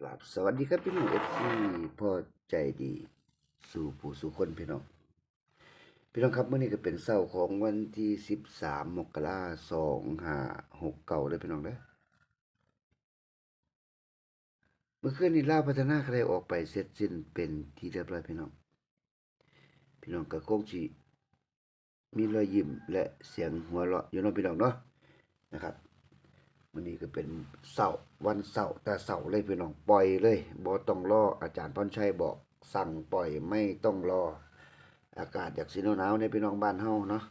กราบสวัสดีครับพี่น้องเอฟซีพ่อใจดีสู่ผู้สู่คนพี่น้องพี่น้องครับเมื่อนี้ก็เป็นเศร้าของวันที่สิบสามมกราสองห้าหกเก่าเลยพี่น้องเด้อเมื่อคืนนี้ล่าพัฒนาใครออกไปเสร็จสิ้นเป็นที่เรียบร้อยพี่น้อง พี่น้องก็คงสิมีรอยยิ้มและเสียงหัวเราะอยู่น้องพี่น้องเนาะนะครับ วันนี้ก็เป็นเสาร์วันเสาร์แต่เสาร์เลยพี่น้องปล่อยเลยบ่ต้องรออาจารย์พรชัยบอกสั่งปล่อยไม่ต้องรอ อากาศอยากสิหนาวในพี่น้องบ้านเฮาเนาะ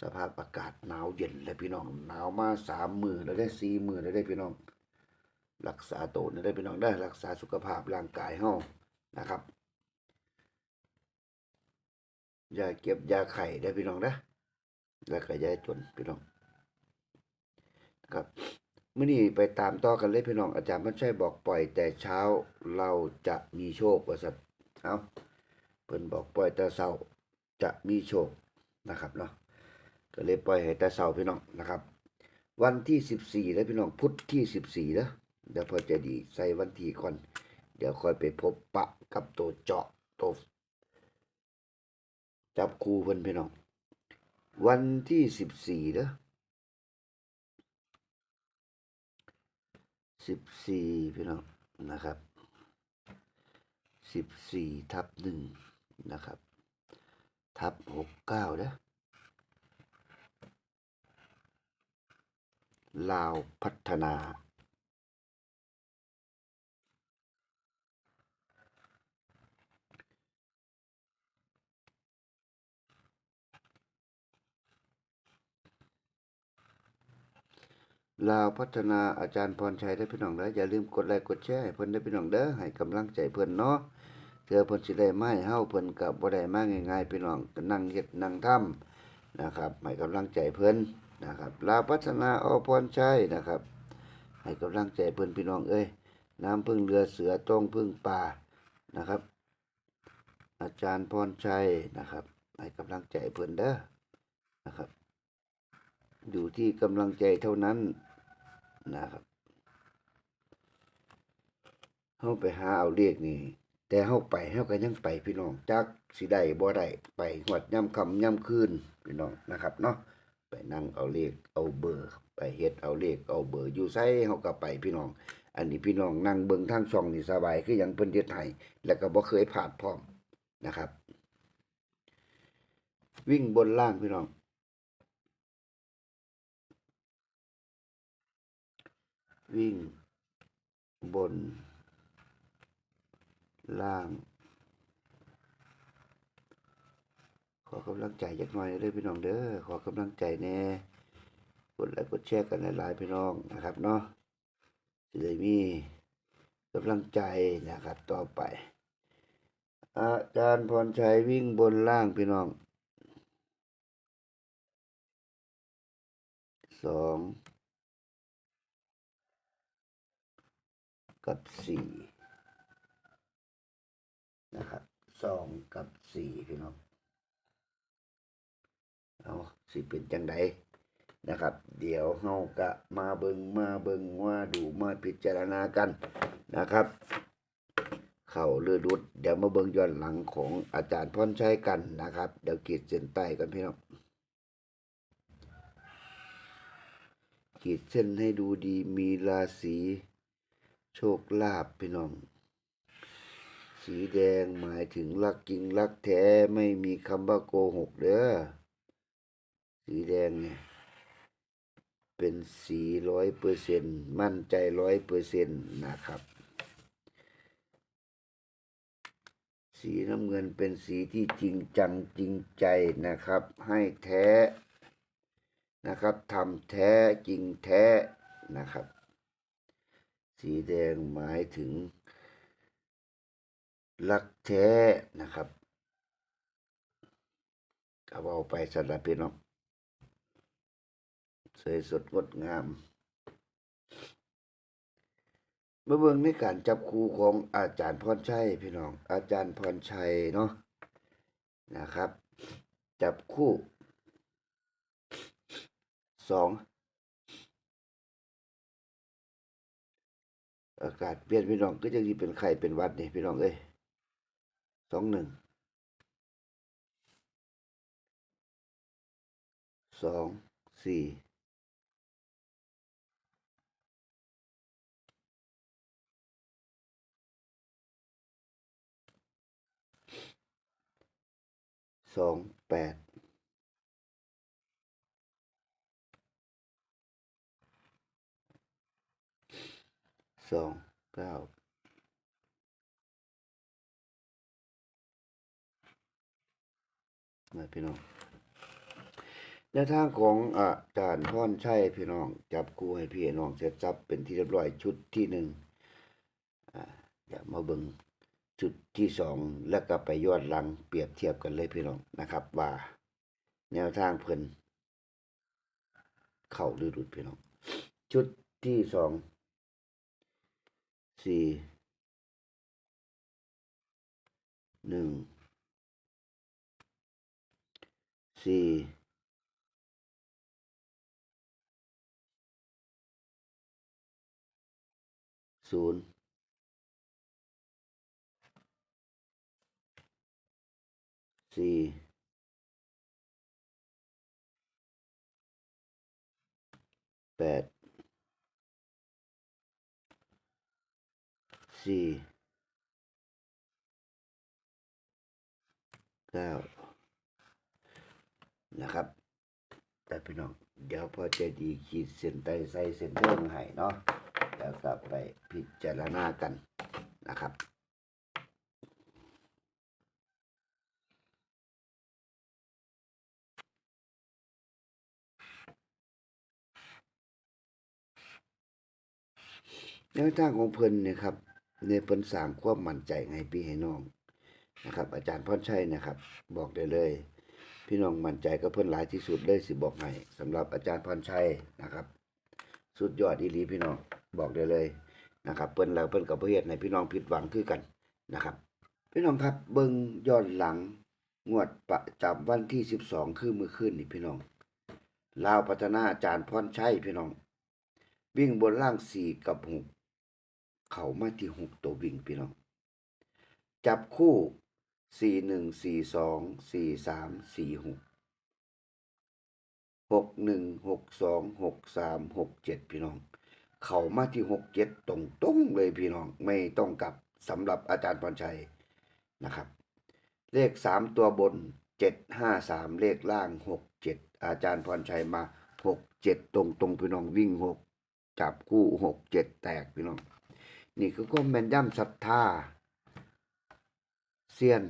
สภาพอากาศหนาวเย็นเลยพี่น้องหนาวมาสามมือแล้วได้สี่มือแล้วได้พี่น้อง รักษาตัวได้พี่น้องได้รักษาสุขภาพร่างกายเฮานะครับอย่าเก็บยาไข่ได้พี่น้องนะแล้วก็ย่าจนพี่น้อง ครับมื่อนี้ไปตามต่อกันเลยพี่น้องอาจารย์พันชัยบอกปล่อย แต่เช้าเราจะมีโชคว่าสัตว์เอาเพิ่นบอกปล่อยแต่เช้าจะมีโชคนะครับเนาะก็เลยปล่อยให้แต่เช้าพี่น้องนะครับ วันที่สิบสี่แล้วพี่น้องพุธที่สิบสี่แล้วเดี๋ยวพอจะดีใส่วันที่ก่อน เดี๋ยวค่อยไปพบปะกับตัวเจาะตัวจับคูเพิ่นพี่น้อง วันที่สิบสี่แล้ว สิบสี่พี่น้องนะครับสิบสี่ทับหนึ่งนะครับ ทับหกเก้านะลาวพัฒนา ลาวพัฒนาอาจารย์พรชัยได้พี่น้องเด้ออย่าลืมกดไลค์กดแชร์ให้เพิ่นได้พี่น้องเด้อให้กำลังใจเพิ่นเนาะเทื่อเพิ่นสิได้มาให้เฮาเพิ่นก็บ่ได้มาง่ายๆพี่น้องก็นั่งเฮ็ดนั่งทำนะครับให้กำลังใจเพิ่นนะครับ ลาวพัฒนาอพรชัยนะครับ ให้กำลังใจเพิ่นพี่น้องเอ้ยน้ำพึ่งเรือเสือต้องพึ่งป่านะครับ อาจารย์พรชัยนะครับให้กำลังใจเพิ่นเด้อนะครับ อยู่ที่กำลังใจเท่านั้นนะครับเฮาไปหาเอาเลขนี่แต่เฮาไปเฮาก็ยังไปพี่น้องจักสิได้บ่ได้ไปหวดย่ำคำย่ำคืนพี่น้องนะครับเนาะไปนั่งเอาเลขเอาเบอร์ ไปเฮ็ดเอาเลขเอาเบอร์อยู่ไสเฮาก็ไปพี่น้อง อันนี้พี่น้องนั่งเบิ่งทางช่องนี่สบายคือยังเพิ่นเฮ็ดให้แล้วก็บ่เคยพลาดพร้อมนะครับ วิ่งบนล่างพี่น้อง วิ่ง บน ล่าง ขอกำลังใจจักหน่อยเลยพี่น้องเด้อขอกำลังใจแน่กดไลค์กดแชร์กันหลายๆพี่น้องนะครับเนาะสิได้มีกำลังใจนะครับต่อไป อาจารย์พรชัยวิ่งบนล่างพี่น้องสอง กับสี่นะครับสองกับสี่พี่น้องเอาสิเป็นจังไดนะครับ เดี๋ยวเฮาก็มาเบิงมาเบิงว่าดูมาพิจารณากันนะครับ เข้าเรือดุด เดี๋ยวมาเบิงย้อนหลังของอาจารย์พรชัยกันนะครับ เดี๋ยวขีดเส้นใต้กันพี่น้องขีดเส้นให้ดูดีมีราศี โชคลาภพี่น้อง สีแดงหมายถึงรักจริงรักแท้ไม่มีคำว่าโกหกเด้อสีแดงเนี่ยเป็นสีร้อยเปอร์เซ็นมั่นใจร้อยเปอร์เซ็นนะครับ สีน้ำเงินเป็นสีที่จริงจังจริงใจนะครับ ให้แท้นะครับทำแท้จริงแท้นะครับ สีแดงหมายถึง รักแท้นะครับก็เอาไปสำหรับพี่น้องสวยสดงดงามมาเบิ่งในการจับคู่ของอาจารย์พรชัยพี่น้อง อาจารย์พรชัยเนาะนะครับ จับคู่สอง อากาศเปลี่ยนพี่น้องก็จะที่เป็นไข้เป็นวัดนี่พี่น้องเอ้ยสองหนึ่งสองสี่สองแปด สองเก้ามาพี่น้องแนวทางของอาจารย์พ่อนชัยพี่น้อง จับกูให้พี่น้องเสร็จจับเป็นที่เรียบร้อยชุดที่หนึ่งอ่าอยามาเบิ่งชุดที่สองแล้วก็ไปยอดหลังเปรียบเทียบกันเลยพี่น้องนะครับ ว่า แนวทางเพิ่นเข้าหรือหลุดพี่น้อง ชุดที่สอง สี่หนึ่งสี่ศูนย์สี่แปด สี่เก้านะครับแต่พี่น้อง เดี๋ยวพอใจดีขีดเส้นใต้ใส่เส้นเทิงให้เนาะแล้วก็ไปพิจารณากันนะครับแนวทางของเพลินเนี่ยครับ ในเพิ่นสร้างความมั่นใจให้พี่ให้น้องนะครับ อาจารย์พรชัยนะครับ บอกได้เลย พี่น้องมั่นใจกับเพิ่นหลายที่สุดเลยสิบอกให้สำหรับอาจารย์พรชัยนะครับ สุดยอดอีหลีพี่น้องบอกได้เลยนะครับ เพิ่นแล้วเพิ่นกับเฮ็ดให้พี่น้องผิดหวังคือกันนะครับ พี่น้องครับเบิ่งย้อนหลังงวดประจำวันที่12คือมื้อคืนนี่พี่น้องลาวพัฒนาอาจารย์พรชัยพี่น้อง วิ่งบนล่าง4กับ6 เขามาที่6ตัววิ่งพี่น้อง จับคู่4 1 4 2 4 3 4 6หกหกหนึ่งหกสองหกสามหกเจ็ดพี่น้อง เขามาที่หกเจ็ดตรงตรงเลยพี่น้องไม่ต้องกลับสำหรับอาจารย์พรชัยนะครับ เลขสามตัวบนเจ็ดห้าสามเลขล่างหกเจ็ดอาจารย์พรชัยมาหกเจ็ดตรงตรงพี่น้องวิ่งหกจับคู่หกเจ็ดแตกพี่น้อง นี่คือก็แม่นย่ำศรัทธาเซียน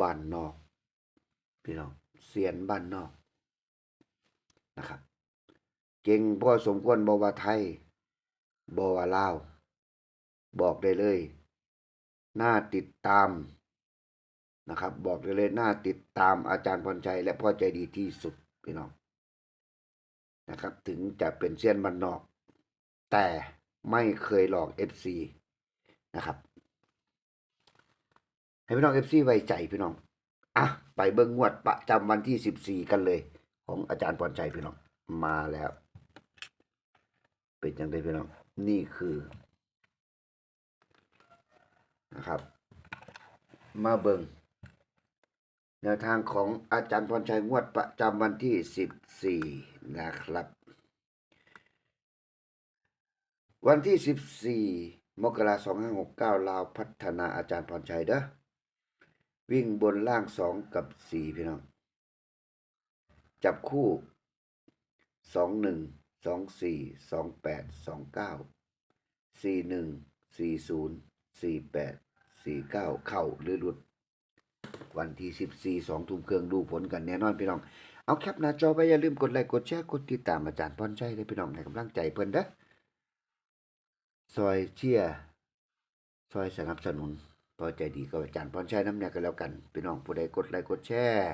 บ้านนอก พี่น้องเซียนบ้านนอกนะครับ เก่งพอสมควรบว่าไทยบว่าลาว บอกได้เลยน่าติดตามนะครับ บอกได้เลยน่าติดตามอาจารย์พรชัย และพ่อใจดีที่สุดพี่น้องนะครับ ถึงจะเป็นเซียนบันนอก แต่ไม่เคยหลอกเอฟซี นะครับ ให้พี่น้องเอฟซีไว้ใจพี่น้อง อะ ไปเบิ่งงวดประจำวันที่สิบสี่กันเลย ของอาจารย์พรชัยพี่น้อง มาแล้ว เป็นยังไงพี่น้อง นี่คือนะครับ มาเบิงแนวทางของอาจารย์พรชัยงวดประจำวันที่สิบสี่นะครับ วันที่สิบสี่ มกราสองห้าหกเก้าลาวพัฒนาอาจารย์พรชัยเด้อวิ่งบนล่างสองกับสี่พี่น้อง จับคู่สองหนึ่งสองสี่สองแปดสองเก้าสี่หนึ่งสี่ศูนย์สี่แปดสี่เก้าเข้าหรือหลุด วันที่สิบสี่สองทุ่มเครื่องดูผลกันแน่นอนพี่น้อง เอาแคปหน้าจอไว้อย่าลืมกดไลค์กดแชร์กดติดตามอาจารย์พรชัยเลยพี่น้องให้กำลังใจเพิ่นเด้อ ซอยเชียซอยสนับสนุนพอใจดีกับอาจารย์พรชัยน้ำเนี่ยก็แล้วกันพี่น้องผู้ใดกดไลค์กดแชร์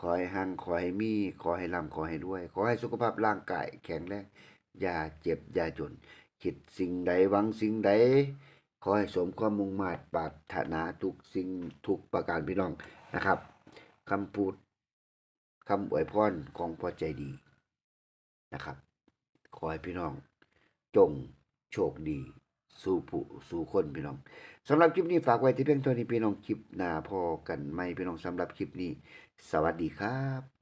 ขอให้หังขอให้มีขอให้ร่ำขอให้ด้วย ขอให้สุขภาพร่างกายแข็งแรงอย่าเจ็บอย่าจน คิดสิ่งใดหวังสิ่งใด ขอให้สมความมุ่งมา่ปรารถนาทุกสิ่งทุกประการพี่น้องนะครับคำพูดคำอวยพรของพอใจดีนะครับ ขอให้พี่น้องจง โชคดี สู่ผู้สู่คนพี่น้องสำหรับคลิปนี้ฝากไว้ที่เพียงเท่านี้พี่น้องคลิปหน้าพอกันไหม่พี่น้องสำหรับคลิปนี้ สวัสดีครับ